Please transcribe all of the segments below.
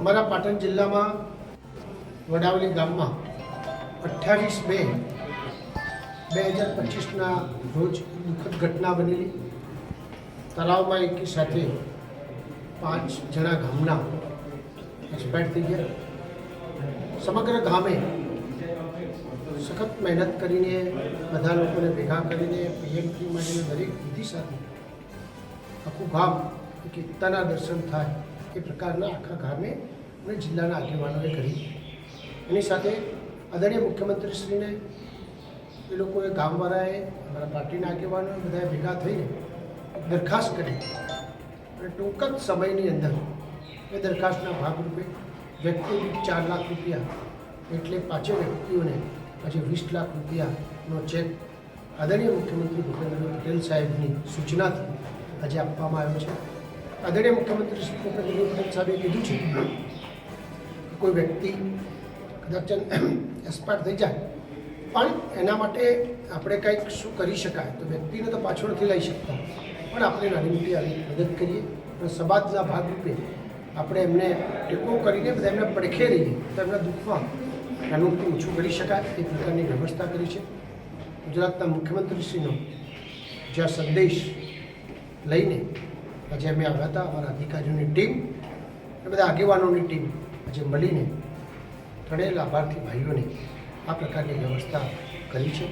અમારા પાટણ જિલ્લામાં વડાવલી ગામમાં અઠ્ઠાવીસ બે બે હજાર પચીસના રોજ દુઃખદ ઘટના બનેલી. તળાવમાં એકી સાથે પાંચ જણા ગામના એક્સપાયર થઈ ગયા. સમગ્ર ગામે સખત મહેનત કરીને બધા લોકોને ભેગા કરીને પીએમથી માંડીને દરેક વિધિ સાથે આખું ગામ એકતાના દર્શન થાય. એ પ્રકારના આખા ગામે અને જિલ્લાના આગેવાનોએ કરી. એની સાથે આદરણીય મુખ્યમંત્રીશ્રીને એ લોકોએ ગામવાળાએ, અમારા પાર્ટીના આગેવાનોએ બધાએ ભેગા થઈને દરખાસ્ત કરી. અને ટૂંક જ સમયની અંદર એ દરખાસ્તના ભાગરૂપે વ્યક્તિ દીઠ ચાર લાખ રૂપિયા એટલે પાંચે વ્યક્તિઓને આજે વીસ લાખ રૂપિયાનો ચેક આદરણીય મુખ્યમંત્રી ભૂપેન્દ્ર પટેલ સાહેબની સૂચનાથી આજે આપવામાં આવ્યો છે. આદરણીય મુખ્યમંત્રી શ્રી ભૂપેન્દ્ર પટેલ સાહેબે કીધું છે કોઈ વ્યક્તિ કદાચ એક્સપાયર થઈ જાય, પણ એના માટે આપણે કંઈક શું કરી શકાય? તો વ્યક્તિને તો પાછળ નથી લઈ શકતા. પણ આપણે નાની મોટી આવી મદદ કરીએ અને સમાજના ભાગરૂપે આપણે એમને ટેકો કરીને બધા એમને પડખે રહીએ તો એમના દુઃખમાં નાનું મોટું ઓછું કરી શકાય. એ પ્રકારની વ્યવસ્થા કરી છે. ગુજરાતના મુખ્યમંત્રીશ્રીનો જ્યાં સંદેશ લઈને આજે અમે આવ્યા હતા અમારા અધિકારીઓની ટીમ અને બધા આગેવાનોની ટીમ આજે મળીને ત્રણેય લાભાર્થી ભાઈઓને આ પ્રકારની વ્યવસ્થા કરી છે.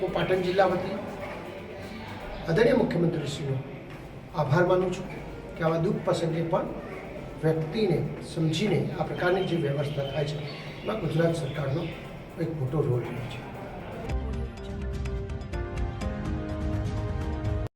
હું પાટણ જિલ્લા વતી આદરણીય મુખ્યમંત્રીશ્રીનો આભાર માનું છું કે આવા દુઃખ પ્રસંગે પણ વ્યક્તિને સમજીને આ પ્રકારની જે વ્યવસ્થા થાય છે, એમાં ગુજરાત સરકારનો એક મોટો રોલ રહ્યો છે.